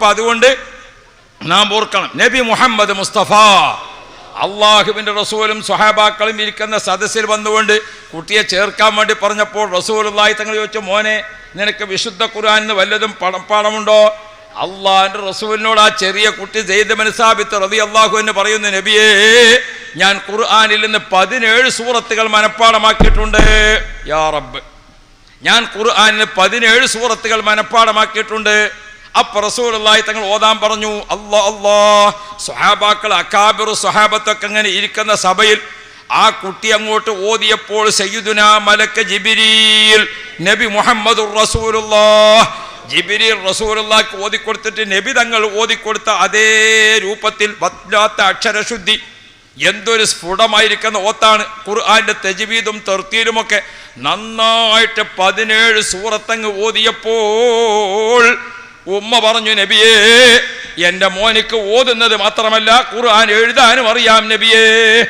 അപ്പൊ അതുകൊണ്ട് നാം ഓർക്കണം. നബി മുഹമ്മദ് മുസ്തഫ. അള്ളാഹുവിന്റെ റസൂലും സ്വഹാബാക്കളും ഇരിക്കുന്ന സദസ്സിൽ വന്നുകൊണ്ട് കുട്ടിയെ ചേർക്കാൻ വേണ്ടി പറഞ്ഞപ്പോൾ റസൂലുള്ളാഹി തങ്ങൾ ചോദിച്ചു മോനെ നിനക്ക് വിശുദ്ധ ഖുർആനിന് വല്ലതും പണപ്പാടമുണ്ടോ അള്ളാഹിന്റെ റസൂലിനോട് ആ ചെറിയ കുട്ടി ജയ്ദ് മനസാബിത്ത് റതി അള്ളാഹു എന്ന് പറയുന്ന നബിയേ ഞാൻ ഖുർആാനിൽ നിന്ന് പതിനേഴ് സൂറത്തുകൾ മനഃപ്പാടമാക്കിയിട്ടുണ്ട്. യാ റബ്ബ് ഞാൻ ഖുർആാനിൽ പതിനേഴ് സൂറത്തുകൾ മനഃപ്പാടമാക്കിയിട്ടുണ്ട്. അപ്പൊ റസൂലുള്ളാഹി തങ്ങൾ ഓതാൻ പറഞ്ഞു അള്ളാ അള്ളാ സ്വഹാബാക്കൾ അക്കാബിറു സ്വഹാബത്തൊക്കെ അങ്ങനെ ഇരിക്കുന്ന സഭയിൽ ആ കുട്ടി അങ്ങോട്ട് ഓതിയപ്പോൾ മലക്ക ജിബിരിയിൽ നബി മുഹമ്മദ് റസൂലുള്ളാഹ് ജിബിരിൽ റസൂലുള്ളാഹിക്ക് ഓതിക്കൊടുത്തിട്ട് നബി തങ്ങൾ ഓതിക്കൊടുത്ത അതേ രൂപത്തിൽ വല്ലാത്ത അക്ഷരശുദ്ധി എന്തൊരു സ്ഫുടമായിരിക്കുന്ന ഓത്താണ്. ഖുർആന്റെ തെജീദും തെർത്തീലുമൊക്കെ നന്നായിട്ട് പതിനേഴ് സൂറത്തങ്ങ് ഓതിയപ്പോൾ ഉമ്മ പറഞ്ഞു നബിയേ എന്റെ മോനിക്ക് ഓതുന്നത് മാത്രമല്ല ഖുർആൻ എഴുതാനും അറിയാം നബിയേ.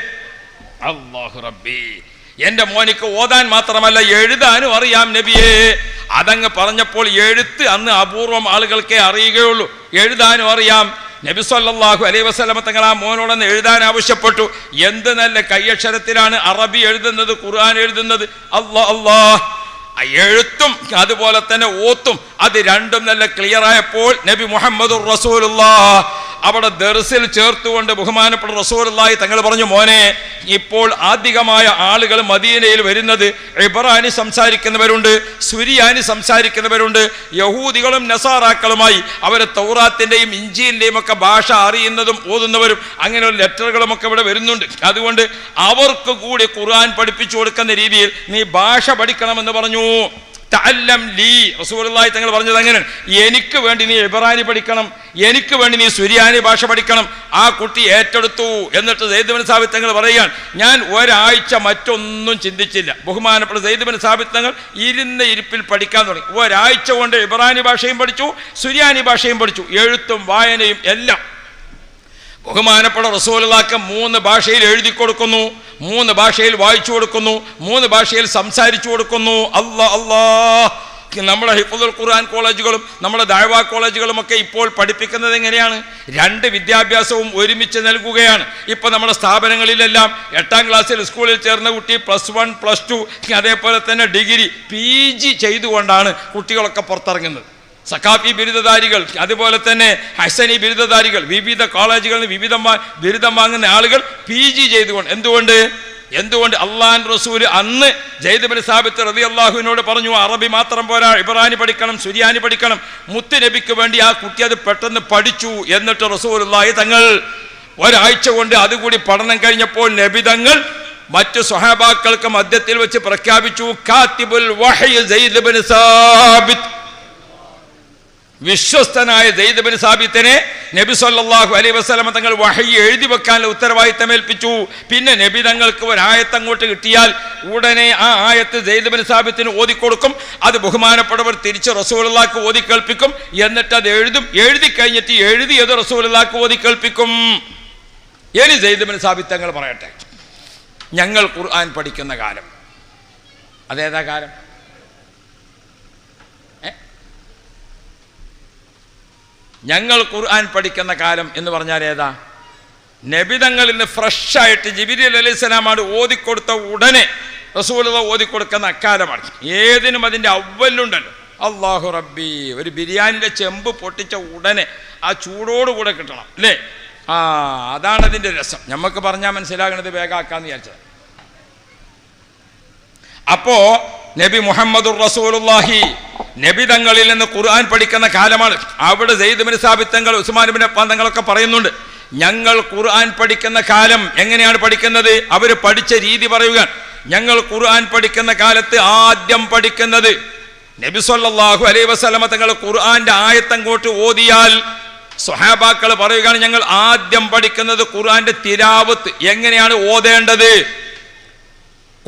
അള്ളാഹു റബ്ബി എന്റെ മോനിക്ക് ഓതാൻ മാത്രമല്ല എഴുതാനും അറിയാം നബിയേ. അതങ്ങ് പറഞ്ഞപ്പോൾ എഴുത്ത് അന്ന് അപൂർവം ആളുകൾക്കേ അറിയുകയുള്ളൂ. എഴുതാനും അറിയാം. നബി സല്ലല്ലാഹു അലൈഹി വസല്ലമ തങ്ങൾ ആ മോനോടൊന്ന് എഴുതാൻ ആവശ്യപ്പെട്ടു. എന്ത് നല്ല കൈയക്ഷരത്തിലാണ് അറബി എഴുതുന്നത് ഖുർആൻ എഴുതുന്നത്? അല്ലാ ആ എഴുത്തും അതുപോലെ തന്നെ ഓത്തും അത് രണ്ടും നല്ല ക്ലിയർ ആയപ്പോൾ നബി മുഹമ്മദ് റസൂലുള്ളാ അവിടെ ദർസിൽ ചേർത്തുകൊണ്ട് ബഹുമാനപ്പെട്ട റസൂലായി തങ്ങൾ പറഞ്ഞു മോനെ ഇപ്പോൾ ആധികമായ ആളുകൾ മദീനയിൽ വരുന്നത് ഇബ്രാനി സംസാരിക്കുന്നവരുണ്ട് സുരിയാനി സംസാരിക്കുന്നവരുണ്ട് യഹൂദികളും നസാറാക്കളുമായി അവർ തൗറാത്തിന്റെയും ഇഞ്ചിന്റെയും ഒക്കെ ഭാഷ അറിയുന്നതും ഓതുന്നവരും അങ്ങനെയുള്ള ലെറ്ററുകളും ഒക്കെ ഇവിടെ വരുന്നുണ്ട്. അതുകൊണ്ട് അവർക്ക് കൂടി ഖുർആൻ പഠിപ്പിച്ചു കൊടുക്കുന്ന രീതിയിൽ നീ ഭാഷ പഠിക്കണമെന്ന് പറഞ്ഞു. തഅല്ലം ലീ. റസൂലുള്ളാഹി തങ്ങൾ പറഞ്ഞത് അങ്ങനെയാണ് എനിക്ക് വേണ്ടി നീ ഇബ്രാനി പഠിക്കണം എനിക്ക് വേണ്ടി നീ സുരിയാനി ഭാഷ പഠിക്കണം. ആ കുട്ടി ഏറ്റെടുത്തു എന്നിട്ട് സൈദബിൻ സാബിത്ത് തങ്ങൾ പറയുകയാണ് ഞാൻ ഒരാഴ്ച മറ്റൊന്നും ചിന്തിച്ചില്ല. ബഹുമാനപ്പെട്ട സൈദബിൻ സാബിത്ത് തങ്ങൾ ഇരുന്ന ഇരിപ്പിൽ പഠിക്കാൻ തുടങ്ങി. ഒരാഴ്ച കൊണ്ട് ഇബ്രാനി ഭാഷയും പഠിച്ചു സുരിയാനി ഭാഷയും പഠിച്ചു. എഴുത്തും വായനയും എല്ലാം. ബഹുമാനപ്പെട്ട റസൂലാക്ക മൂന്ന് ഭാഷയിൽ എഴുതി കൊടുക്കുന്നു മൂന്ന് ഭാഷയിൽ വായിച്ചു കൊടുക്കുന്നു മൂന്ന് ഭാഷയിൽ സംസാരിച്ചു കൊടുക്കുന്നു. അല്ലാ അല്ലാ. നമ്മുടെ ഹിഫുദുൽ ഖുർആൻ കോളേജുകളും നമ്മുടെ ദാഴ്വ കോളേജുകളും ഒക്കെ ഇപ്പോൾ പഠിപ്പിക്കുന്നത് എങ്ങനെയാണ്? രണ്ട് വിദ്യാഭ്യാസവും ഒരുമിച്ച് നൽകുകയാണ്. ഇപ്പൊ നമ്മുടെ സ്ഥാപനങ്ങളിലെല്ലാം എട്ടാം ക്ലാസ്സിൽ സ്കൂളിൽ ചേർന്ന കുട്ടി പ്ലസ് വൺ പ്ലസ് ടു അതേപോലെ തന്നെ ഡിഗ്രി പി ജി ചെയ്തുകൊണ്ടാണ് കുട്ടികളൊക്കെ പുറത്തിറങ്ങുന്നത്. സക്കാഫി ബിരുദധാരികൾ അതുപോലെ തന്നെ ഹസനി ബിരുദധാരികൾ വിവിധ കോളേജുകളിൽ വിവിധ ബിരുദം വാങ്ങുന്ന ആളുകൾ പി ജി ചെയ്തുകൊണ്ട് എന്തുകൊണ്ട്? എന്തുകൊണ്ട് അള്ളാൻ റസൂൽ അന്ന് ജയ്ദബിൻ സാബിത്ത് റതി അള്ളാഹുവിനോട് പറഞ്ഞു അറബി മാത്രം പോരാ ഇബ്രാനി പഠിക്കണം സുരിയാനി പഠിക്കണം മുത്ത് നബിക്ക് വേണ്ടി ആ കുട്ടി അത് പെട്ടെന്ന് പഠിച്ചു എന്നിട്ട് റസൂലുള്ളാഹി തങ്ങൾ ഒരാഴ്ച കൊണ്ട് അതുകൂടി പഠനം കഴിഞ്ഞപ്പോൾ നബി തങ്ങൾ മറ്റു സ്വഹാബാക്കൾക്ക് മധ്യത്തിൽ വെച്ച് പ്രഖ്യാപിച്ചു കാത്തിബുൽ സാബിത്ത്. വിശ്വസ്തനായ ജയ്ദബിൻ സാബിത്തിനെ നബി സല്ലാഹു അലൈ വസ്ലമ തങ്ങൾ വഹി എഴുതി വെക്കാനുള്ള ഉത്തരവാദിത്തം ഏൽപ്പിച്ചു പിന്നെ നബി തങ്ങൾക്ക് ഒരു ആയത്ത് അങ്ങോട്ട് കിട്ടിയാൽ ഉടനെ ആ ആയത്ത് ജയ്ദബിൻ സാബിത്തിന് ഓതിക്കൊടുക്കും. അത് ബഹുമാനപ്പെട്ടവർ തിരിച്ച് റസൂലുള്ളാക്ക് ഓതി കേൾപ്പിക്കും എന്നിട്ട് അത് എഴുതും. എഴുതി കഴിഞ്ഞിട്ട് എഴുതിയത് റസൂലുള്ളാക്ക് ഓതി കേൾപ്പിക്കും ഇനി ജയ്ദബിൻ സാബിത്ത് തങ്ങൾ പറയട്ടെ. ഞങ്ങൾ ഖുർആൻ പഠിക്കുന്ന കാലം. അതേതാ കാലം? ഞങ്ങൾ ഖുർആൻ പഠിക്കുന്ന കാലം എന്ന് പറഞ്ഞാൽ ഏതാ? നബിതങ്ങളിൽ നിന്ന് ഫ്രഷായിട്ട് ജിബിരി അലൈഹി സ്വലാമാണ് ഓതിക്കൊടുത്ത ഉടനെ റസൂലത ഓതിക്കൊടുക്കുന്ന അക്കാലമാണ്. ഏതിനും അതിന്റെ അവലുണ്ടല്ലോ. അള്ളാഹു റബ്ബി ഒരു ബിരിയാണിന്റെ ചെമ്പ് പൊട്ടിച്ച ഉടനെ ആ ചൂടോടുകൂടെ കിട്ടണം അല്ലേ? ആ അതാണ് അതിന്റെ രസം. നമുക്ക് പറഞ്ഞാൽ മനസ്സിലാകണത് വേഗാക്കാന്ന് വിചാരിച്ചത്. അപ്പോ നബി മുഹമ്മദുർ റസൂലുള്ളാഹി. നബി തങ്ങളിൽ നിന്ന് ഖുർആൻ പഠിക്കുന്ന കാലമാണ്. അവിടെ സെയ്ദ് ബിൻ സാബിത്ത് തങ്ങൾ ഉസ്മാൻ ബിൻ അഫ്ഫാൻ തങ്ങളൊക്കെ പറയുന്നുണ്ട്. ഞങ്ങൾ ഖുർആൻ പഠിക്കുന്ന കാലം എങ്ങനെയാണ് പഠിക്കുന്നത്? അവർ പഠിച്ച രീതി പറയുക ഞങ്ങൾ ഖുർആൻ പഠിക്കുന്ന കാലത്ത് ആദ്യം പഠിക്കുന്നത് നബി സല്ലല്ലാഹു അലൈഹി വസല്ലമ തങ്ങൾ ഖുർആന്റെ ആയത്തങ്ങോട്ട് ഓതിയാൽ സ്വഹാബാക്കൾ പറയുകയാണ് ഞങ്ങൾ ആദ്യം പഠിക്കുന്നത് ഖുർആന്റെ തിരാവത്ത് എങ്ങനെയാണ് ഓതേണ്ടത്?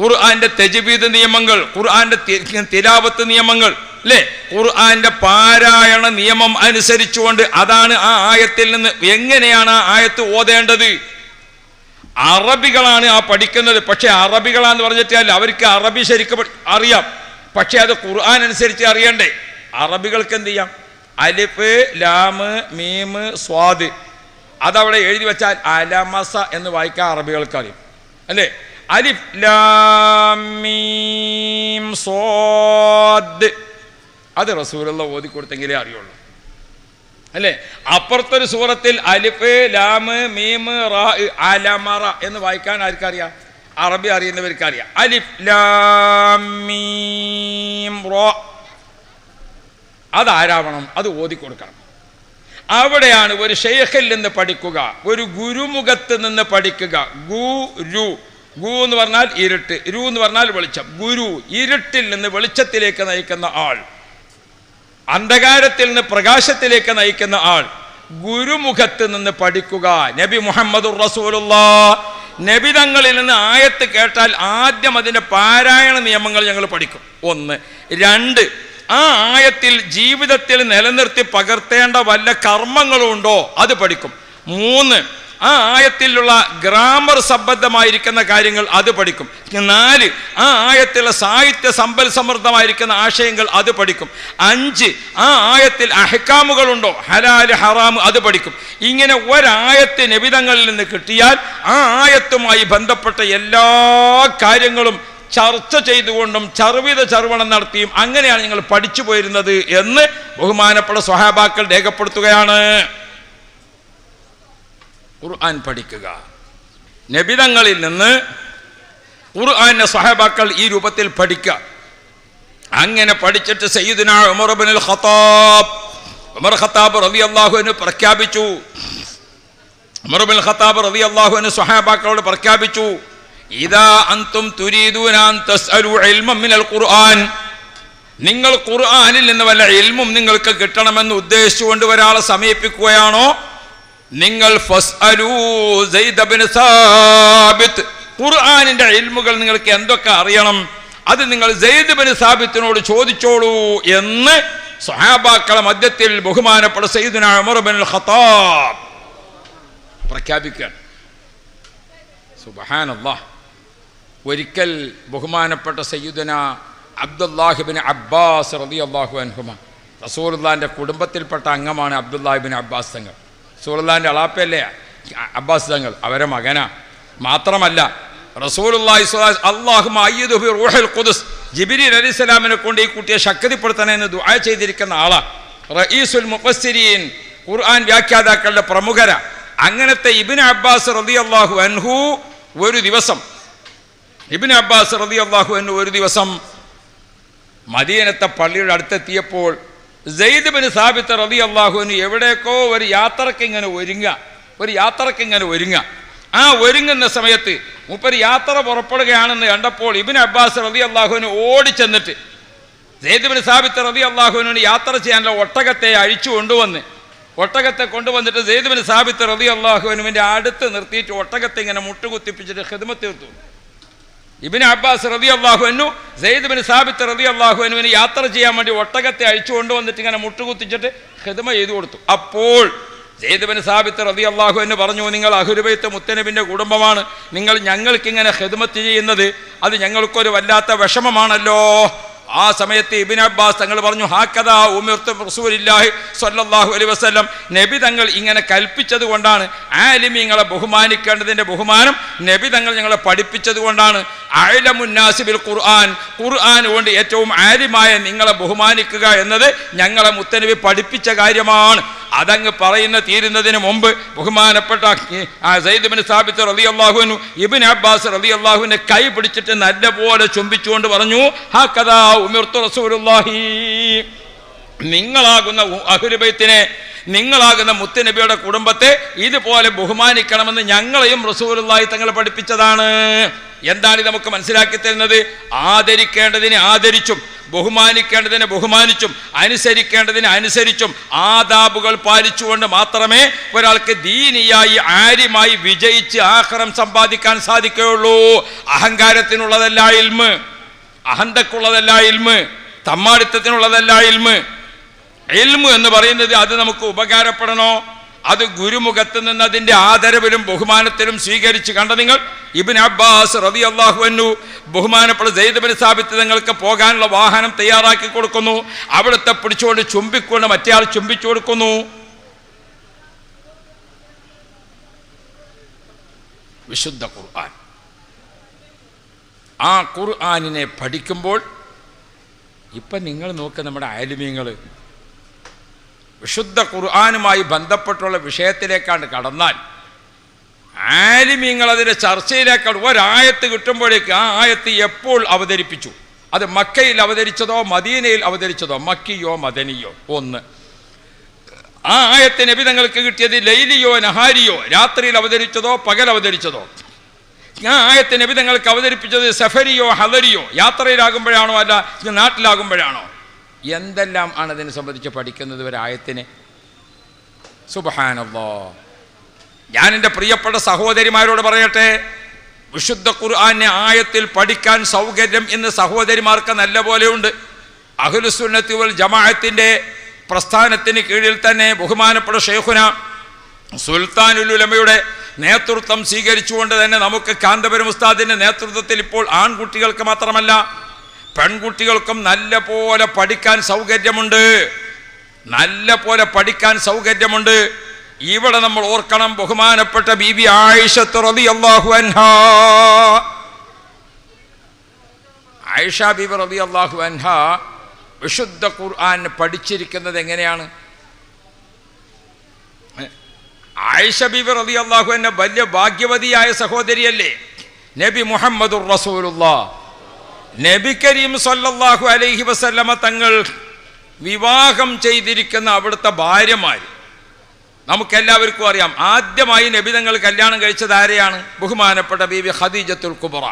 ഖുർആന്റെ തെജബീദ് നിയമങ്ങൾ ഖുർആന്റെ തിലാവത്ത് നിയമങ്ങൾ അല്ലേ ഖുർആന്റെ പാരായണ നിയമം അനുസരിച്ചുകൊണ്ട് അതാണ് ആ ആയത്തിൽ നിന്ന് എങ്ങനെയാണ് ആ ആയത്ത് ഓതേണ്ടത്? അറബികളാണ് ആ പഠിക്കുന്നത്. പക്ഷെ അറബികളാന്ന് പറഞ്ഞിട്ടാൽ അവർക്ക് അറബി ശരിക്കും അറിയാം. പക്ഷെ അത് ഖുർആൻ അനുസരിച്ച് അറിയണ്ടേ? അറബികൾക്ക് എന്ത് ചെയ്യാം? അലിഫ് ലാമ് മീമ് സ്വാദ്. അതവിടെ എഴുതി വെച്ചാൽ അലമസ എന്ന് വായിക്കാൻ അറബികൾക്ക് അറിയും. അല്ലേ? അലിഫ് ലാം മീം സ്വാദ് അത് റസൂലുള്ള ഓതി കൊടുത്തെങ്കിലേ അറിയുള്ളൂ. അല്ലേ? അപ്പുറത്തൊരു സൂറത്തിൽ അലിഫ് ലാമ് മീമ് റാ അലമറ എന്ന് വായിക്കാൻ ആർക്കറിയാം? അറബി അറിയുന്നവർക്ക് അറിയാം അലിഫ് ലാം മീം റോ. അതാരാവണം? അത് ഓതിക്കൊടുക്കണം. അവിടെയാണ് ഒരു ഷെയ്ഖിൽ നിന്ന് പഠിക്കുക ഒരു ഗുരുമുഖത്ത് നിന്ന് പഠിക്കുക. ഗുരു. ഗു എന്ന് പറഞ്ഞാൽ ഇരുട്ട് രു എന്ന് പറഞ്ഞാൽ വെളിച്ചം. ഗുരു ഇരുട്ടിൽ നിന്ന് വെളിച്ചത്തിലേക്ക് നയിക്കുന്ന ആൾ. അന്ധകാരത്തിൽ നിന്ന് പ്രകാശത്തിലേക്ക് നയിക്കുന്ന ആൾ. ഗുരുമുഖത്ത് നിന്ന് പഠിക്കുക. നബി മുഹമ്മദ് റസൂലുള്ള. നബി തങ്ങളിൽ നിന്ന് ആയത്ത് കേട്ടാൽ ആദ്യം അതിന്റെ പാരായണ നിയമങ്ങൾ ഞങ്ങൾ പഠിക്കും. ഒന്ന്. രണ്ട്. ആ ആയത്തിൽ ജീവിതത്തിൽ നിലനിർത്തി പകർത്തേണ്ട വല്ല കർമ്മങ്ങളും ഉണ്ടോ അത് പഠിക്കും. മൂന്ന്. ആ ആയത്തിലുള്ള ഗ്രാമർ സംബന്ധമായിരിക്കുന്ന കാര്യങ്ങൾ അത് പഠിക്കും. നാല് ആ ആയത്തിലുള്ള സാഹിത്യ സമ്പൽ സമൃദ്ധമായിരിക്കുന്ന ആശയങ്ങൾ അത് പഠിക്കും. അഞ്ച് ആ ആയത്തിൽ അഹക്കാമുകളുണ്ടോ ഹലാൽ ഹറാം അത് പഠിക്കും. ഇങ്ങനെ ഒരായത്ത് നിബിതങ്ങളിൽ നിന്ന് കിട്ടിയാൽ ആ ആയത്തുമായി ബന്ധപ്പെട്ട എല്ലാ കാര്യങ്ങളും ചർച്ച ചെയ്തുകൊണ്ടും ചർവിത ചർവണം നടത്തിയും അങ്ങനെയാണ് ഞങ്ങൾ പഠിച്ചു പോയിരുന്നത് എന്ന് ബഹുമാനപ്പെട്ട സ്വഹാബാക്കൾ രേഖപ്പെടുത്തുകയാണ്. ഖുർആൻ പഠിക്കുക. നബിതങ്ങളിൽ നിന്ന് ഖുർആാനെ സഹബാക്കൾ ഈ രൂപത്തിൽ പഠിക്കുക. അങ്ങനെ പഠിച്ചിട്ട് സയ്യിദുന Umar ibn al Khattab Umar Khattab റബി അള്ളാഹുവിന് പ്രഖ്യാപിച്ചു. ഉമർ ഇബ്നുൽ ഖത്താബ് റബി അള്ളാഹുവിന് സ്വഹാബാക്കളോട് പ്രഖ്യാപിച്ചു ഇൽമൻ മിനൽ ഖുർആൻ. നിങ്ങൾ ഖുർആനിൽ നിന്ന് വല്ല ഇൽമും നിങ്ങൾക്ക് കിട്ടണമെന്ന് ഉദ്ദേശിച്ചുകൊണ്ട് ഒരാളെ സമീപിക്കുകയാണോ? നിങ്ങൾ ഖുർആാനിന്റെ ഇൽമുകൾ നിങ്ങൾക്ക് എന്തൊക്കെ അറിയണം? അത് നിങ്ങൾ ബിൻ സാബിത്തിനോട് ചോദിച്ചോളൂ എന്ന് സഹാബാക്കളെ മധ്യത്തിൽ ബഹുമാനപ്പെട്ട ഉമർ ഖത്താബ് പ്രഖ്യാപിക്കുകയാണ് ഒരിക്കൽ ബഹുമാനപ്പെട്ട സയ്യിദുന അബ്ദുല്ലാഹിബിൻ അബ്ബാസ് റളിയല്ലാഹു അൻഹുമ. റസൂലുള്ളാഹിന്റെ കുടുംബത്തിൽപ്പെട്ട അംഗമാണ് അബ്ദുല്ലാഹിബിൻ അബ്ബാസ് തങ്ങൾ. റസൂലുള്ളാഹിന്റെ അളാപ്പല്ലേ അബ്ബാസ് തങ്ങൾ അവരെ മകനാ. മാത്രമല്ല റസൂലുള്ളാഹി സ്വല്ലല്ലാഹു അല്ലാഹുമ്മ അലിസ്ലാമിനെ കൊണ്ട് ഈ കുട്ടിയെ ശക്തിപ്പെടുത്തണേ എന്ന് ദുആ ചെയ്തിരിക്കുന്ന ആളാ. റഈസുൽ മുഫസ്സിരീൻ ഖുർആൻ വ്യാഖ്യാതാക്കളുടെ പ്രമുഖര. അങ്ങനത്തെ ഇബ്നു അബ്ബാസ് റളിയല്ലാഹു അൻഹു ഒരു ദിവസം ഇബ്നു അബ്ബാസ് റളിയല്ലാഹു അൻഹു ഒരു ദിവസം മദീനത്തെ പള്ളിയുടെ അടുത്തെത്തിയപ്പോൾ സെയ്ദ് ബിൻ സാബിത്ത് റതി അള്ളാഹുവിന് എവിടേക്കോ ഒരു യാത്രയ്ക്ക് ഇങ്ങനെ ഒരുങ്ങുക. ഒരു യാത്രയ്ക്ക് ഇങ്ങനെ ഒരുങ്ങുക. ആ ഒരുങ്ങുന്ന സമയത്ത് മുപ്പര് യാത്ര പുറപ്പെടുകയാണെന്ന് കണ്ടപ്പോൾ ഇബിൻ അബ്ബാസ് റതി അള്ളാഹുവിന് ഓടിച്ചെന്നിട്ട് സെയ്ദ് ബിൻ സാബിത്ത് റതി അള്ളാഹുവിനോട് യാത്ര ചെയ്യാനുള്ള ഒട്ടകത്തെ അഴിച്ചു കൊണ്ടുവന്ന് ഒട്ടകത്തെ കൊണ്ടുവന്നിട്ട് സെയ്ദ് ബിൻ സാബിത്ത് റതി അള്ളാഹുവിനുവിന്റെ അടുത്ത് നിർത്തിയിട്ട് ഒട്ടകത്തെ ഇങ്ങനെ മുട്ടുകുത്തിപ്പിച്ചിട്ട് ഹിദ്മത്ത് തീർത്തു. ഇബിന് അബ്ബാസ് റതി അള്ളാഹുവിനു സെയ്ദ് ബിൻ സാബിത്ത് റതി അള്ളാഹുവിനുവിന് യാത്ര ചെയ്യാൻ വേണ്ടി ഒട്ടകത്തെ അഴിച്ചു കൊണ്ടുവന്നിട്ട് ഇങ്ങനെ മുട്ടുകുത്തിച്ചിട്ട് ഹിതമ ചെയ്തു കൊടുത്തു. അപ്പോൾ സെയ്ദ് ബിൻ സാബിത്ത് റതി അള്ളാഹുവിന് പറഞ്ഞു നിങ്ങൾ അഹുരുബൈത്ത് മുത്തനബിന്റെ കുടുംബമാണ്. നിങ്ങൾ ഞങ്ങൾക്കിങ്ങനെ ഹിദ്മത്ത് ചെയ്യുന്നത് അത് ഞങ്ങൾക്കൊരു വല്ലാത്ത വിഷമമാണല്ലോ. ആ സമയത്ത് ഇബിൻ അബ്ബാസ് തങ്ങൾ പറഞ്ഞു ഹാക്കഥാ ഉമിർത്തും റസൂലില്ലാഹി സ്വല്ലല്ലാഹു അലൈഹി വസല്ലം. നബി തങ്ങൾ ഇങ്ങനെ കൽപ്പിച്ചത് കൊണ്ടാണ് ആലിമീങ്ങളെ ബഹുമാനിക്കേണ്ടതിന്റെ ബഹുമാനം നബി തങ്ങൾ ഞങ്ങളെ പഠിപ്പിച്ചത് കൊണ്ടാണ്. അയലമുന്നാസിബിൽ ഖുർആൻ. ഖുർആൻ കൊണ്ട് ഏറ്റവും ആലിമായ നിങ്ങളെ ബഹുമാനിക്കുക എന്നത് ഞങ്ങളെ മുത്തനബി പഠിപ്പിച്ച കാര്യമാണ്. അതങ്ങ് പറയുന്ന തീരുന്നതിന് മുമ്പ് ബഹുമാനപ്പെട്ട സയ്യിദ് സ്ഥാപിച്ച റലി അള്ളാഹുവിനു ഇബിൻ അബ്ബാസ് റലി അള്ളാഹുവിനെ കൈ പിടിച്ചിട്ട് നല്ലപോലെ ചുംബിച്ചുകൊണ്ട് പറഞ്ഞു ഹാ കഥാ ഉമിർത്തു റസൂലുള്ളാഹി. നിങ്ങളാകുന്ന അഹുരുബൈത്തിനെ നിങ്ങളാകുന്ന മുത്തുനബിയുടെ കുടുംബത്തെ ഇതുപോലെ ബഹുമാനിക്കണമെന്ന് ഞങ്ങളെയും റസൂലുള്ളാഹി തങ്ങൾ പഠിപ്പിച്ചതാണ്. എന്താണ് നമുക്ക് മനസ്സിലാക്കി തരുന്നത്? ആദരിക്കേണ്ടതിനെ ആദരിച്ചും ബഹുമാനിക്കേണ്ടതിനെ ബഹുമാനിച്ചും അനുസരിക്കേണ്ടതിനെ അനുസരിച്ചും ആദാബുകൾ പാലിച്ചുകൊണ്ട് മാത്രമേ ഒരാൾക്ക് ദീനിയായി ആര്യമായി വിജയിച്ച് ആഹ്റം സമ്പാദിക്കാൻ സാധിക്കുകയുള്ളൂ. അഹങ്കാരത്തിനുള്ളതല്ല ഇൽമ്. അഹന്തക്കുള്ളതല്ല ഇൽമ്. തമ്മാടിത്തത്തിനുള്ളതല്ല ഇൽമ്. ഇൽമു എന്ന് പറയുന്നത് അത് നമുക്ക് ഉപകാരപ്പെടണോ? അത് ഗുരുമുഖത്ത് നിന്ന് അതിന്റെ ആദരവിലും ബഹുമാനത്തിലും സ്വീകരിച്ച് കണ്ട നിങ്ങൾ ഇബിൻ അബ്ബാസ് റബി അള്ളാഹുവന്നു ബഹുമാനപ്പെട്ട ജയ്ദബിൻ സ്ഥാപിച്ച് നിങ്ങൾക്ക് പോകാനുള്ള വാഹനം തയ്യാറാക്കി കൊടുക്കുന്നു. അവിടുത്തെ പിടിച്ചുകൊണ്ട് ചുംബിക്കൊണ്ട് മറ്റേയാൾ ചുംബിച്ചു കൊടുക്കുന്നു. വിശുദ്ധ ഖുർആൻ. ആ ഖുർആാനിനെ പഠിക്കുമ്പോൾ ഇപ്പം നിങ്ങൾ നോക്ക് നമ്മുടെ ആലിമ്യങ്ങൾ വിശുദ്ധ ഖുർആാനുമായി ബന്ധപ്പെട്ടുള്ള വിഷയത്തിലേക്കാണ് കടന്നാൽ ആലിമ്യങ്ങൾ അതിന്റെ ചർച്ചയിലേക്കാണ് ഒരായത്ത് കിട്ടുമ്പോഴേക്ക് ആ ആയത്ത് എപ്പോൾ അവതരിപ്പിച്ചു? അത് മക്കയിൽ അവതരിച്ചതോ മദീനയിൽ അവതരിച്ചതോ? മക്കിയോ മദനിയോ? ഒന്ന്. ആ ആയത്ത് നബി തങ്ങൾക്ക് കിട്ടിയത് ലൈലിയോ നഹാരിയോ? രാത്രിയിൽ അവതരിച്ചതോ പകൽ അവതരിച്ചതോ? ആ ആയത്ത് നബി തങ്ങൾക്ക് അവതരിപ്പിച്ചത് സഫരിയോ ഹലരിയോ യാത്രയിലാകുമ്പോഴാണോ അല്ല നാട്ടിലാകുമ്പോഴാണോ? എന്തെല്ലാം ആണ് അതിനെ സംബന്ധിച്ച് പഠിക്കുന്നത് ഒരു ആയത്തിനെ സുബഹാനല്ലോ. ഞാൻ എന്റെ പ്രിയപ്പെട്ട സഹോദരിമാരോട് പറയട്ടെ വിശുദ്ധ ഖുർആാനെ ആയത്തിൽ പഠിക്കാൻ സൗകര്യം ഇന്ന് സഹോദരിമാർക്ക് നല്ല പോലെയുണ്ട്. അഖിലുസുന്നത്തി വൽ ജമാഅത്തിന്റെ പ്രസ്ഥാനത്തിന് കീഴിൽ തന്നെ ബഹുമാനപ്പെട്ട ഷെയ്ഖുന സുൽത്താനുലുലമയുടെ നേതൃത്വം സ്വീകരിച്ചുകൊണ്ട് തന്നെ നമുക്ക് കാന്തപുരം ഉസ്താദിന്റെ നേതൃത്വത്തിൽ ഇപ്പോൾ ആൺകുട്ടികൾക്ക് മാത്രമല്ല പെൺകുട്ടികൾക്കും നല്ല പോലെ പഠിക്കാൻ സൗകര്യമുണ്ട്. നല്ല പോലെ പഠിക്കാൻ സൗകര്യമുണ്ട്. ഇവിടെ നമ്മൾ ഓർക്കണം ബഹുമാനപ്പെട്ട ബി ആയിഷത്ത് റബി അള്ളാഹു അൻഹാ. ആയിഷ ബിബി റബി അള്ളാഹു അൻഹ വിശുദ്ധ ഖുർആൻ പഠിച്ചിരിക്കുന്നത് എങ്ങനെയാണ്? ആയിഷ ബിബി റബി അള്ളാഹു എന്നെ വലിയ ഭാഗ്യവതിയായ സഹോദരിയല്ലേ? നബി മുഹമ്മദുർ റസൂലുള്ള. നബി കരീം സല്ലാഹു അലൈഹി വസല്ലമ തങ്ങൾ വിവാഹം ചെയ്തിരിക്കുന്ന അവിടുത്തെ ഭാര്യമാർ നമുക്കെല്ലാവർക്കും അറിയാം. ആദ്യമായി നബി തങ്ങൾ കല്യാണം കഴിച്ചത് ആരെയാണ്? ബഹുമാനപ്പെട്ട ബീബി ഖദീജത്തുൽ കുബറ.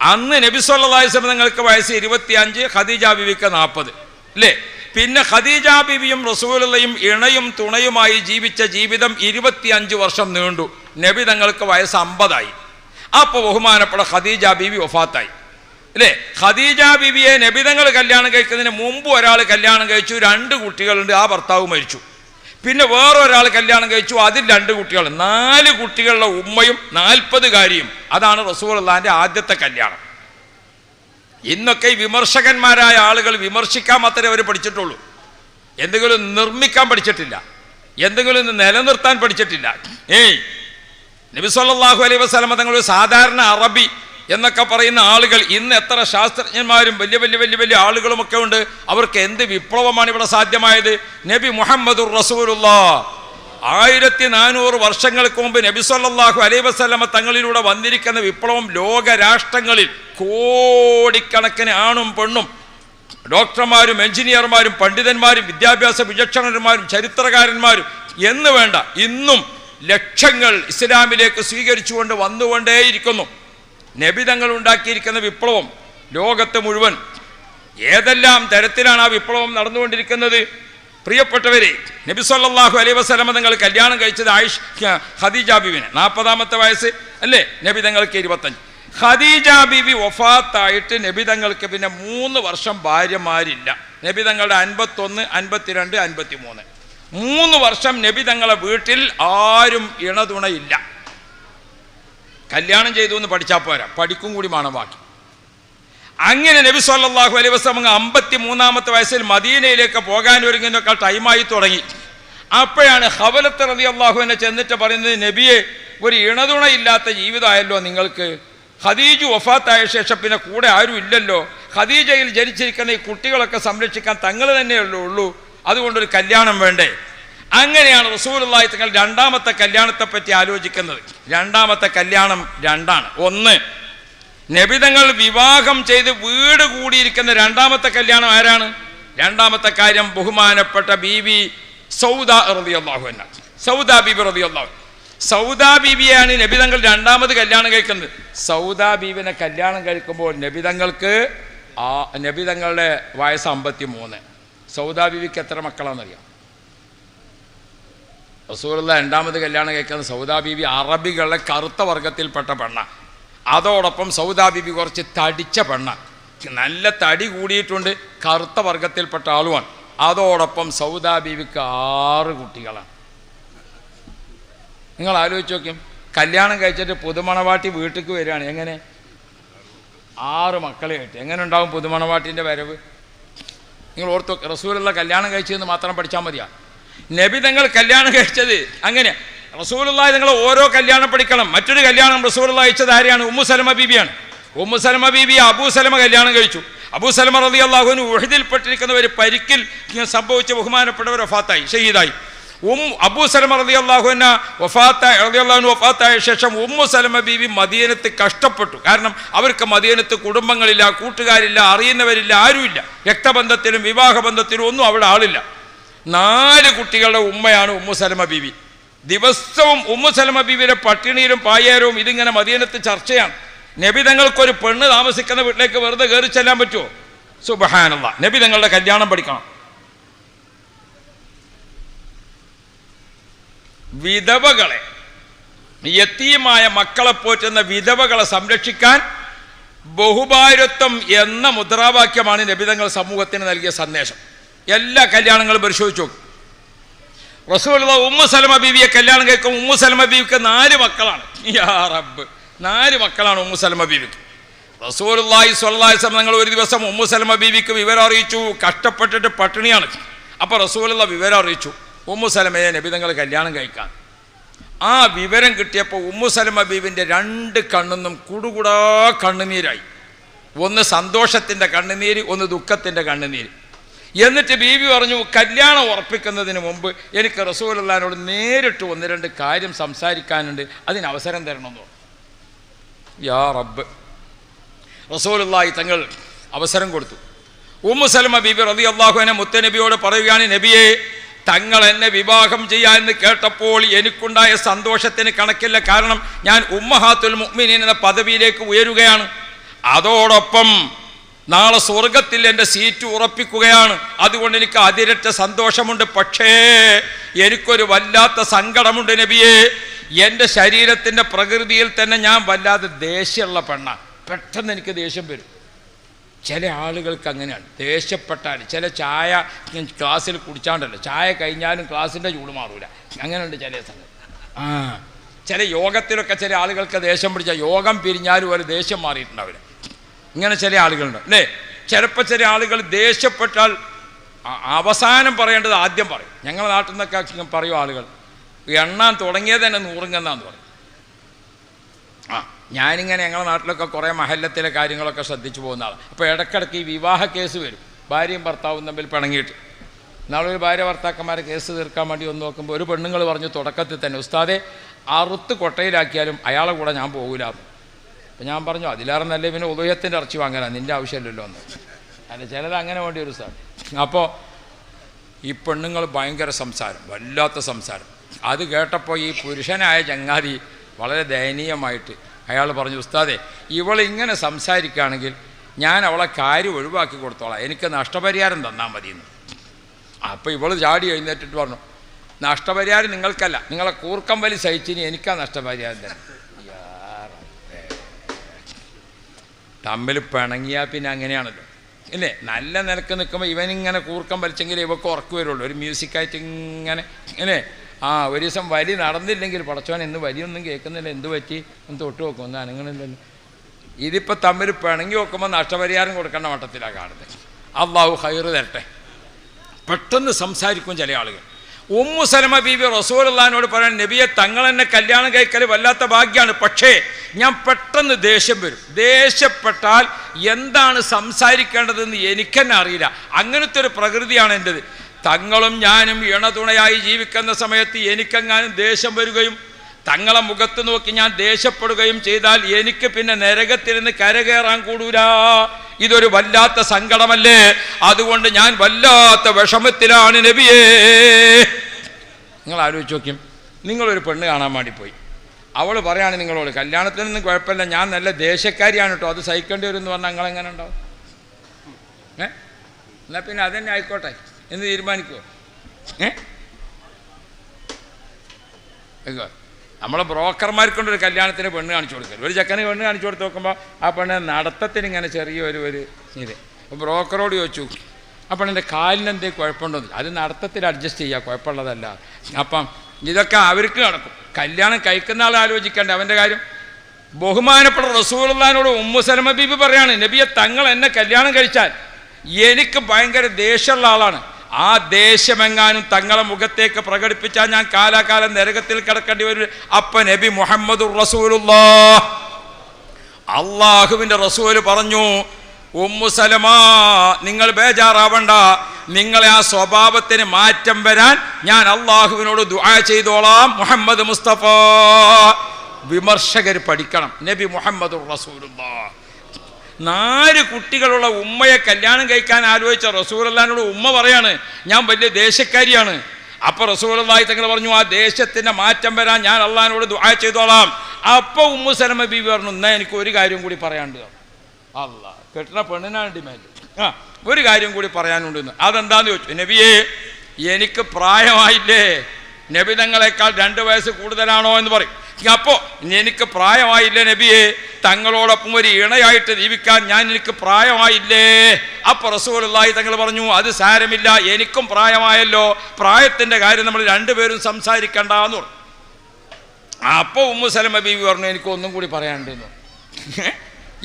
അന്ന് നബി സല്ലല്ലാഹു അലൈഹി തങ്ങൾക്ക് വയസ്സ് ഇരുപത്തിയഞ്ച് ഖദീജ ബീവിക്ക് നാൽപ്പത് അല്ലേ പിന്നെ ഖദീജ ബീവിയും റസൂലയും ഇണയും തുണയുമായി ജീവിച്ച ജീവിതം ഇരുപത്തിയഞ്ച് വർഷം നീണ്ടു. നബി തങ്ങൾക്ക് വയസ്സ് അമ്പതായി. അപ്പോൾ ബഹുമാനപ്പെട്ട ഖദീജ ബീവി വഫാത്തായി. അല്ലേ? ഖദീജ ബിബിയെ നബിതങ്ങൾ കല്യാണം കഴിക്കുന്നതിന് മുമ്പ് ഒരാൾ കല്യാണം കഴിച്ചു രണ്ട് കുട്ടികളുണ്ട് ആ ഭർത്താവ് മരിച്ചു. പിന്നെ വേറൊരാൾ കല്യാണം കഴിച്ചു അതിൽ രണ്ട് കുട്ടികൾ. നാല് കുട്ടികളുടെ ഉമ്മയും നാൽപ്പത് കാര്യം. അതാണ് റസൂലുള്ളാന്റെ ആദ്യത്തെ കല്യാണം. ഇന്നൊക്കെ ഈ വിമർശകന്മാരായ ആളുകൾ വിമർശിക്കാൻ മാത്രമേ അവർ പഠിച്ചിട്ടുള്ളൂ. എന്തെങ്കിലും നിർമ്മിക്കാൻ പഠിച്ചിട്ടില്ല. എന്തെങ്കിലും നിലനിർത്താൻ പഠിച്ചിട്ടില്ല. ഏയ് നബിസ്വല്ലാഹു അലൈഹി വസല്ലമ തങ്ങൾ സാധാരണ അറബി എന്നൊക്കെ പറയുന്ന ആളുകൾ ഇന്ന് എത്ര ശാസ്ത്രജ്ഞന്മാരും വലിയ വലിയ വലിയ വലിയ ആളുകളുമൊക്കെ ഉണ്ട്. അവർക്ക് എന്ത് വിപ്ലവമാണ് ഇവിടെ സാധ്യമായത്? നബി മുഹമ്മദുർ റസൂലുള്ള. ആയിരത്തി നാനൂറ് വർഷങ്ങൾക്ക് മുമ്പ് നബി സല്ലല്ലാഹു അലൈഹി വസല്ലമ തങ്ങളിലൂടെ വന്നിരിക്കുന്ന വിപ്ലവം ലോക രാഷ്ട്രങ്ങളിൽ കോടിക്കണക്കിന് ആണും പെണ്ണും ഡോക്ടർമാരും എഞ്ചിനീയർമാരും പണ്ഡിതന്മാരും വിദ്യാഭ്യാസ വിചക്ഷണന്മാരും ചരിത്രകാരന്മാരും എന്ന് വേണ്ട ഇന്നും ലക്ഷങ്ങൾ ഇസ്ലാമിലേക്ക് സ്വീകരിച്ചുകൊണ്ട് വന്നുകൊണ്ടേയിരിക്കുന്നു. നബിതങ്ങൾ ഉണ്ടാക്കിയിരിക്കുന്ന വിപ്ലവം ലോകത്ത് മുഴുവൻ ഏതെല്ലാം തരത്തിലാണ് ആ വിപ്ലവം നടന്നുകൊണ്ടിരിക്കുന്നത്? പ്രിയപ്പെട്ടവരെ നബി സല്ലല്ലാഹു അലൈഹി വസല്ലമ തങ്ങൾ കല്യാണം കഴിച്ചത് ആയിഷ് ഖദീജ ബിബിന് നാൽപ്പതാമത്തെ വയസ്സ് അല്ലേ? നബി തങ്ങൾക്ക് ഇരുപത്തഞ്ച്. ഖദീജ ബിബി വഫാത്തായിട്ട് നബി തങ്ങൾക്ക് പിന്നെ മൂന്ന് വർഷം ഭാര്യമാരില്ല. നബി തങ്ങളുടെ അൻപത്തൊന്ന് അൻപത്തിരണ്ട് അൻപത്തി മൂന്ന് മൂന്ന് വർഷം നബി തങ്ങളെ വീട്ടിൽ ആരും ഇണതുണയില്ല. കല്യാണം ചെയ്തു എന്ന് പഠിച്ചാൽ പോരാ. പഠിക്കും കൂടി വേണം ബാക്കി. അങ്ങനെ നബി സല്ലാഹു അലൈഹി വസല്ലം അമ്പത്തി മൂന്നാമത്തെ വയസ്സിൽ മദീനയിലേക്ക് പോകാൻ ഒരുങ്ങുന്നൊക്കെ ടൈമായി തുടങ്ങി. അപ്പോഴാണ് ഹവലത്ത് റതി അള്ളാഹുവിനെ ചെന്നിട്ട് പറയുന്നത് നബിയെ ഒരു ഇണതുണയില്ലാത്ത ജീവിതമായല്ലോ നിങ്ങൾക്ക്. ഖദീജ് വഫാത്തായ ശേഷം പിന്നെ കൂടെ ആരും ഇല്ലല്ലോ. ഖദീജയിൽ ജനിച്ചിരിക്കുന്ന ഈ കുട്ടികളൊക്കെ സംരക്ഷിക്കാൻ തങ്ങൾ തന്നെയല്ലേ ഉള്ളൂ. അതുകൊണ്ടൊരു കല്യാണം വേണ്ടേ. അങ്ങനെയാണ് റസൂലുള്ളാഹി തങ്ങൾ രണ്ടാമത്തെ കല്യാണത്തെ പറ്റി ആലോചിക്കുന്നത്. രണ്ടാമത്തെ കല്യാണം രണ്ടാണ്. ഒന്ന് നബിതങ്ങൾ വിവാഹം ചെയ്ത് വീട് കൂടിയിരിക്കുന്ന രണ്ടാമത്തെ കല്യാണം ആരാണ്? രണ്ടാമത്തെ കാര്യം ബഹുമാനപ്പെട്ട ബി വി സൗദ റളിയല്ലാഹു എന്ന സൗദ ബീബി റളിയല്ലാഹു സൗദ ബീബിയാണ് നബിതങ്ങൾ രണ്ടാമത് കല്യാണം കഴിക്കുന്നത്. സൗദ ബീബിനെ കല്യാണം കഴിക്കുമ്പോൾ നബിതങ്ങൾക്ക് ആ നബിതങ്ങളുടെ വയസ്സ് അമ്പത്തി മൂന്ന് സൗദ ബിബിക്ക് എത്ര മക്കളാണെന്നറിയാം? റസൂലുള്ള രണ്ടാമത് കല്യാണം കേൾക്കുന്ന സൗദാ ബീബി അറബികളുടെ കറുത്ത വർഗത്തിൽപ്പെട്ട പെണ്ണ. അതോടൊപ്പം സൗദാ ബീബി കുറച്ച് തടിച്ച പെണ്ണ. നല്ല തടി കൂടിയിട്ടുണ്ട് കറുത്ത വർഗത്തിൽപ്പെട്ട ആളുമാണ്. അതോടൊപ്പം സൗദാ ബീവിക്ക് ആറ് കുട്ടികളാണ്. നിങ്ങൾ ആലോചിച്ച് നോക്കും കല്യാണം കഴിച്ചിട്ട് പുതുമണവാട്ടി വീട്ടിലേക്ക് വരികയാണ്. എങ്ങനെ? ആറ് മക്കളെ ആയിട്ട്. എങ്ങനെ ഉണ്ടാവും പുതുമണവാട്ടിന്റെ വരവ്? നിങ്ങൾ ഓർത്തു റസൂലുള്ള കല്യാണം കഴിച്ചതെന്ന് മാത്രം പഠിച്ചാൽ മതിയാ. നബി തങ്ങൾ കല്യാണം കഴിച്ചത് അങ്ങനെ. റസൂലുള്ള നിങ്ങൾ ഓരോ കല്യാണം പഠിക്കണം. മറ്റൊരു കല്യാണം റസൂലുള്ള അയച്ചത് ആരെയാണ്? ഉമ്മു സലമ ബീബിയാണ് ഉമ്മു സലമ ബീബി അബൂ സലമ കല്യാണം കഴിച്ചു. അബൂ സലമ റതി അള്ളാഹുവിന് ഉഹദിൽപ്പെട്ടിരിക്കുന്ന ഒരു പരിക്കിൽ സംഭവിച്ച ബഹുമാനപ്പെട്ടവർ വഫാത്തായി ഷഹീദായി. ഉം അബൂ സലമ റതി അള്ളാഹുവിന് വഫാത്തായ റതി അള്ളാഹുവിന് വഫാത്തായ ശേഷം ഉമ്മു സലമ ബീബി മദീനത്ത് കഷ്ടപ്പെട്ടു. കാരണം അവർക്ക് മദീനത്ത് കുടുംബങ്ങളില്ല കൂട്ടുകാരില്ല അറിയുന്നവരില്ല ആരുമില്ല. രക്തബന്ധത്തിലും വിവാഹബന്ധത്തിലും ഒന്നും അവിടെ ആളില്ല. നാല് കുട്ടികളുടെ ഉമ്മയാണ് ഉമ്മു സലമ ബീവി. ദിവസവും ഉമ്മു സലമ ബീവിയുടെ പട്ടിണിയിലും പായേരവും ഇതിങ്ങനെ മദീനത്ത് ചർച്ചയാണ്. നബി തങ്ങൾക്കൊരു പെണ്ണ് താമസിക്കുന്ന വീട്ടിലേക്ക് വെറുതെ കയറി ചെല്ലാൻ പറ്റുമോ സുബഹാനല്ല. നബി തങ്ങളുടെ കല്യാണം പഠിക്കണം. വിധവകളെ യത്തീമായ മക്കളെ പോറ്റുന്ന വിധവകളെ സംരക്ഷിക്കാൻ ബഹുഭാരത്വം എന്ന മുദ്രാവാക്യമാണ് നബിതങ്ങൾ സമൂഹത്തിന് നൽകിയ സന്ദേശം. എല്ലാ കല്യാണങ്ങളും പരിശോധിച്ചു നോക്കും. റസൂലുള്ള ഉമ്മു സലമ ബീവിയെ കല്യാണം കഴിക്കും ഉമ്മു സലമ ബീവിക്ക് നാല് മക്കളാണ്. റബ്ബ്. നാല് മക്കളാണ് ഉമ്മു സലമ ബീവിക്ക്. റസൂലുള്ളാഹി സ്വല്ലല്ലാഹി വസല്ലം നിങ്ങൾ ഒരു ദിവസം ഉമ്മു സലമ ബീവിക്ക് വിവരം അറിയിച്ചു. കഷ്ടപ്പെട്ടിട്ട് പട്ടിണിയാണ്. അപ്പോൾ റസൂലുള്ള വിവരം അറിയിച്ചു. ഉമ്മു സലമയെ നബി തങ്ങൾ കല്യാണം കഴിക്കാൻ. ആ വിവരം കിട്ടിയപ്പോൾ ഉമ്മു സലമ ബീവിന്റെ രണ്ട് കണ്ണെന്നും കുടുകുടാ കണ്ണുനീരായി. ഒന്ന് സന്തോഷത്തിന്റെ കണ്ണുനീര് ഒന്ന് ദുഃഖത്തിന്റെ കണ്ണുനീര്. എന്നിട്ട് ബീവി പറഞ്ഞു കല്യാണം ഉറപ്പിക്കുന്നതിന് മുമ്പ് എനിക്ക് റസൂലുള്ളാഹിനോട് നേരിട്ട് ഒന്ന് രണ്ട് കാര്യം സംസാരിക്കാനുണ്ട്. അതിന് അവസരം തരണമെന്ന് യാ റബ്ബ്. റസൂലുള്ളാഹി തങ്ങൾ അവസരം കൊടുത്തു. ഉമ്മു സലമ ബീബി റതി അള്ളാഹുവിനെ മുത്തനബിയോട് പറയുകയാണ് നബിയെ തങ്ങൾ എന്നെ വിവാഹം ചെയ്യാമെന്ന് കേട്ടപ്പോൾ എനിക്കുണ്ടായ സന്തോഷത്തിന് കണക്കില്ല. കാരണം ഞാൻ ഉമ്മഹാത്തുൽ മുഹ്മിനീൻ എന്ന പദവിയിലേക്ക് ഉയരുകയാണ്. അതോടൊപ്പം നാളെ സ്വർഗത്തിൽ എന്റെ സീറ്റ് ഉറപ്പിക്കുകയാണ്. അതുകൊണ്ട് എനിക്ക് അതിരറ്റ സന്തോഷമുണ്ട്. പക്ഷേ എനിക്കൊരു വല്ലാത്ത സങ്കടമുണ്ട് നബിയെ. എന്റെ ശരീരത്തിന്റെ പ്രകൃതിയിൽ തന്നെ ഞാൻ വല്ലാതെ ദേഷ്യമുള്ള പെണ്ണാണ് പെട്ടെന്ന് എനിക്ക് ദേഷ്യം വരും. ചില ആളുകൾക്ക് അങ്ങനെയാണ്. ദേഷ്യപ്പെട്ടാൽ ചില ചായ ക്ലാസ്സിൽ കുടിച്ചാണ്ടല്ലോ. ചായ കഴിഞ്ഞാലും ക്ലാസ്സിന്റെ ചൂട് മാറൂല. അങ്ങനെയുണ്ട് ചില സംഗതി. ആ ചില യോഗത്തിലൊക്കെ ചില ആളുകൾക്ക് ദേഷ്യം പിടിച്ചാൽ യോഗം പിരിഞ്ഞാലും ഒരു ദേഷ്യം മാറിയിട്ടുണ്ടാവില്ല. ഇങ്ങനെ ചില ആളുകളുണ്ട് അല്ലേ? ചിലപ്പോൾ ചില ആളുകൾ ദേഷ്യപ്പെട്ടാൽ അവസാനം പറയേണ്ടത് ആദ്യം പറയും. ഞങ്ങളുടെ നാട്ടിൽ നിന്നൊക്കെ പറയും ആളുകൾ എണ്ണാൻ തുടങ്ങിയത് തന്നെ നൂറുങ്ങെന്നാന്ന് പറയും. ആ ഞാനിങ്ങനെ ഞങ്ങളുടെ നാട്ടിലൊക്കെ കുറേ മഹല്ലത്തിലെ കാര്യങ്ങളൊക്കെ ശ്രദ്ധിച്ചു പോകുന്ന ആളാണ് അപ്പോൾ ഇടയ്ക്കിടയ്ക്ക് ഈ വിവാഹ കേസ് വരും. ഭാര്യയും ഭർത്താവും തമ്മിൽ പിണങ്ങിയിട്ട്. നാളെ ഒരു ഭാര്യ ഭർത്താക്കന്മാരെ കേസ് തീർക്കാൻ വേണ്ടി ഒന്ന് നോക്കുമ്പോൾ ഒരു പെണ്ണുങ്ങൾ പറഞ്ഞു തുടക്കത്തിൽ തന്നെ ഉസ്താദെ അറുത്ത് കൊട്ടയിലാക്കിയാലും അയാളെ കൂടെ ഞാൻ പോകില്ല അപ്പം ഞാൻ പറഞ്ഞു അതിലേറെ നല്ല പിന്നെ ഉദയത്തിന്റെ ഇറച്ചി വാങ്ങാനാണ് നിന്റെ ആവശ്യമില്ലല്ലോ എന്ന്. അല്ല ചിലത് അങ്ങനെ വേണ്ടി ഒരു സാർ അപ്പോൾ ഈ പെണ്ണുങ്ങൾ ഭയങ്കര സംസാരം വല്ലാത്ത സംസാരം. അത് കേട്ടപ്പോൾ ഈ പുരുഷനായ ചങ്ങാതി വളരെ ദയനീയമായിട്ട് അയാൾ പറഞ്ഞു ഉസ്താദേ ഇവളിങ്ങനെ സംസാരിക്കുകയാണെങ്കിൽ ഞാൻ അവളെ കാര്യം ഒഴിവാക്കി കൊടുത്തോളാം. എനിക്ക് നഷ്ടപരിഹാരം തന്നാൽ മതി എന്ന് അപ്പോൾ ഇവൾ ചാടി എഴുന്നേറ്റിട്ട് പറഞ്ഞു നഷ്ടപരിഹാരം നിങ്ങൾക്കല്ല. നിങ്ങളെ കൂർക്കം വലി സഹിച്ചിനി എനിക്കാ നഷ്ടപരിഹാരം തന്നെ തമ്മിൽ പിണങ്ങിയാൽ പിന്നെ അങ്ങനെയാണല്ലോ. ഇല്ലേ? നല്ല നിലയ്ക്ക് നിൽക്കുമ്പോൾ ഇവനിങ്ങനെ കൂർക്കം വലിച്ചെങ്കിൽ ഇവക്ക് ഉറക്കു വരുള്ളൂ. ഒരു മ്യൂസിക്കായിട്ട് ഇങ്ങനെ ഇല്ലേ? ആ ഒരു ദിവസം വലി നടന്നില്ലെങ്കിൽ പടച്ചോൻ എന്ന് വലിയൊന്നും കേൾക്കുന്നില്ല. എന്ത് പറ്റി? ഒന്ന് തൊട്ട് നോക്കും ഒന്ന് അനങ്ങണില്ലല്ലോ. ഇതിപ്പോൾ തമ്മിൽ പിണങ്ങി നോക്കുമ്പോൾ നഷ്ടപരിഹാരം കൊടുക്കേണ്ട മട്ടത്തിലാണ് കാണുന്നത്. അള്ളാഹു ഹൈറ് തരട്ടെ. പെട്ടെന്ന് സംസാരിക്കും ചില ആളുകൾ. ഉമ്മു സലമ ബീബി റസൂലുള്ളാഹിനോട് പറയാൻ നബിയെ തങ്ങൾ എന്നെ കല്യാണം കഴിക്കൽ വല്ലാത്ത ഭാഗ്യമാണ് പക്ഷേ ഞാൻ പെട്ടെന്ന് ദേഷ്യം വരും. ദേഷ്യപ്പെട്ടാൽ എന്താണ് സംസാരിക്കേണ്ടതെന്ന് എനിക്കെന്നെ അറിയില്ല. അങ്ങനത്തെ ഒരു പ്രകൃതിയാണ് എന്റെത് തങ്ങളും ഞാനും ഇണതുണയായി ജീവിക്കുന്ന സമയത്ത് എനിക്കെങ്ങാനും ദേഷ്യം വരികയും തങ്ങളെ മുഖത്ത് നോക്കി ഞാൻ ദേഷ്യപ്പെടുകയും ചെയ്താൽ എനിക്ക് പിന്നെ നരകത്തിരുന്ന് കരകയറാൻ കൂടൂല. ഇതൊരു വല്ലാത്ത സങ്കടമല്ലേ? അതുകൊണ്ട് ഞാൻ വല്ലാത്ത വിഷമത്തിലാണ് നബിയേ. നിങ്ങൾ ആലോചിച്ച് നോക്കും നിങ്ങളൊരു പെണ്ണ് കാണാൻ വേണ്ടി പോയി. അവൾ പറയാണ് നിങ്ങളോട് കല്യാണത്തിനൊന്നും കുഴപ്പമില്ല ഞാൻ നല്ല ദേശക്കാരിയാണ് കേട്ടോ അത് സഹിക്കേണ്ടി വരും എന്ന് പറഞ്ഞാൽ നിങ്ങളെങ്ങനെ ഉണ്ടാവും? ഏ? എന്നാൽ പിന്നെ അതന്നെ ആയിക്കോട്ടെ എന്ന് തീരുമാനിക്കുമോ ഏ? നമ്മളെ ബ്രോക്കർമാർക്കൊണ്ടൊരു കല്യാണത്തിന് പെണ്ണ് കാണിച്ചു കൊടുക്കരുത്. ഒരു ചെക്കന് പെണ്ണ് കാണിച്ചു കൊടുത്ത് നോക്കുമ്പോൾ ആ പെണ്ണ് നടത്തത്തിന് ഇങ്ങനെ ചെറിയൊരു ഒരു ഇത്. അപ്പോൾ ബ്രോക്കറോട് ചോദിച്ചു ആ പെണ്ണിന്റെ കാലിന് എന്തേ കുഴപ്പമുണ്ടോ എന്ന്. അത് നടത്തത്തിൽ അഡ്ജസ്റ്റ് ചെയ്യുക കുഴപ്പമുള്ളതല്ല. അപ്പം ഇതൊക്കെ അവർക്ക് നടക്കും. കല്യാണം കഴിക്കുന്ന ആൾ ആലോചിക്കേണ്ട അവന്റെ കാര്യം. ബഹുമാനപ്പെട്ട റസൂലുള്ളാഹിനോട് ഉമ്മു സലമ ബീബി പറയാണ് നബിയെ തങ്ങൾ എന്നെ കല്യാണം കഴിച്ചാൽ എനിക്ക് ഭയങ്കര ദേഷ്യമുള്ള ആളാണ്. ആ ദേഷ്യമെങ്ങാനും തങ്ങളെ മുഖത്തേക്ക് പ്രകടിപ്പിച്ചാൽ ഞാൻ കാലാകാലം നരകത്തിൽ കിടക്കേണ്ടി വരും. അപ്പ നബി മുഹമ്മദ് റസൂലുള്ള അള്ളാഹുവിന്റെ റസൂൽ പറഞ്ഞു ഉമ്മു സലമ നിങ്ങൾ ബേജാറാവണ്ട. നിങ്ങളെ ആ സ്വഭാവത്തിന് മാറ്റം വരാൻ ഞാൻ അള്ളാഹുവിനോട് ദുആ ചെയ്തോളാം മുഹമ്മദ് മുസ്തഫ. വിമർശകർ പഠിക്കണം. നബി മുഹമ്മദ് റസൂലുള്ള നാല് കുട്ടികളുള്ള ഉമ്മയെ കല്യാണം കഴിക്കാൻ ആലോചിച്ച റസൂറല്ലാനോട് ഉമ്മ പറയാണ് ഞാൻ വലിയ ദേശക്കാരിയാണ് അപ്പൊ റസൂലി തങ്ങൾ പറഞ്ഞു ആ ദേശത്തിന്റെ മാറ്റം വരാൻ ഞാൻ അള്ളഹാനോട് ദുആ ചെയ്തോളാം. അപ്പൊ ഉമ്മു സലമ ബീവി പറഞ്ഞു എന്നാ എനിക്ക് ഒരു കാര്യം കൂടി പറയാണ്ട് അല്ല കെട്ടുന്ന പെണ്ണിനാണ് ഡിമാൻഡ് ആ ഒരു കാര്യം കൂടി പറയാനുണ്ട്. അതെന്താന്ന് ചോദിച്ചു? നബിയെ എനിക്ക് പ്രായമായില്ലേ? നബി തങ്ങളെക്കാൾ രണ്ട് വയസ്സ് കൂടുതലാണോ? എന്ന് പറയും. അപ്പോൾ എനിക്ക് പ്രായമായില്ലേ നബിയെ? തങ്ങളോടൊപ്പം ഒരു ഇണയായിട്ട് ജീവിക്കാൻ ഞാൻ എനിക്ക് പ്രായമായില്ലേ? അപ്പോൾ റസൂലുള്ളാഹി തങ്ങൾ പറഞ്ഞു അത് സാരമില്ല എനിക്കും പ്രായമായല്ലോ. പ്രായത്തിന്റെ കാര്യം നമ്മൾ രണ്ടുപേരും സംസാരിക്കണ്ട എന്ന് പറഞ്ഞു. അപ്പോൾ ഉമ്മു സലമ ബീവി പറഞ്ഞു എനിക്ക് ഒന്നും കൂടി പറയാനുണ്ടെന്ന്.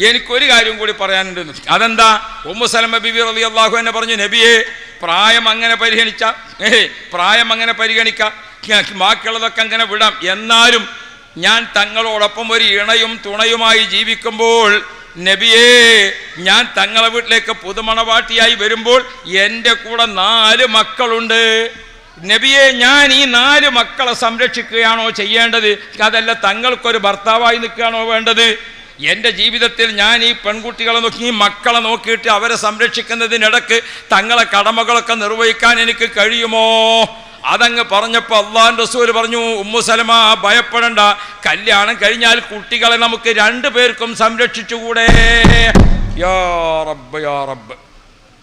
എനിക്കൊരു കാര്യം കൂടി പറയാനുണ്ടെന്ന്. അതെന്താ? ഉമ്മു സലമ ബീവി റലി അള്ളാഹു എന്നെ പറഞ്ഞു നബിയെ പ്രായം അങ്ങനെ പരിഗണിച്ച ഏഹ് പ്രായം അങ്ങനെ പരിഗണിക്കാം. ബാക്കിയുള്ളതൊക്കെ അങ്ങനെ വിടാം. എന്നാലും ഞാൻ തങ്ങളോടൊപ്പം ഒരു ഇണയും തുണയുമായി ജീവിക്കുമ്പോൾ നബിയേ ഞാൻ തങ്ങളെ വീട്ടിലേക്ക് പുതുമണവാട്ടിയായി വരുമ്പോൾ എന്റെ കൂടെ നാല് മക്കളുണ്ട്. നബിയെ ഞാൻ ഈ നാല് മക്കളെ സംരക്ഷിക്കുകയാണോ ചെയ്യേണ്ടത്? അതല്ല തങ്ങൾക്കൊരു ഭർത്താവായി നിൽക്കുകയാണോ വേണ്ടത്? എന്റെ ജീവിതത്തിൽ ഞാൻ ഈ പെൺകുട്ടികളെ നോക്കി ഈ മക്കളെ നോക്കിയിട്ട് അവരെ സംരക്ഷിക്കുന്നതിനിടക്ക് തങ്ങളെ കടമകളൊക്കെ നിർവഹിക്കാൻ എനിക്ക് കഴിയുമോ? അതങ്ങ് പറഞ്ഞപ്പോൾ അള്ളാൻ റസൂൽ പറഞ്ഞു ഉമ്മു സലമ ഭയപ്പെടണ്ട. കല്യാണം കഴിഞ്ഞാൽ കുട്ടികളെ നമുക്ക് രണ്ടു പേർക്കും സംരക്ഷിച്ചുകൂടെ? യാ റബ്ബ് യാ റബ്ബ്.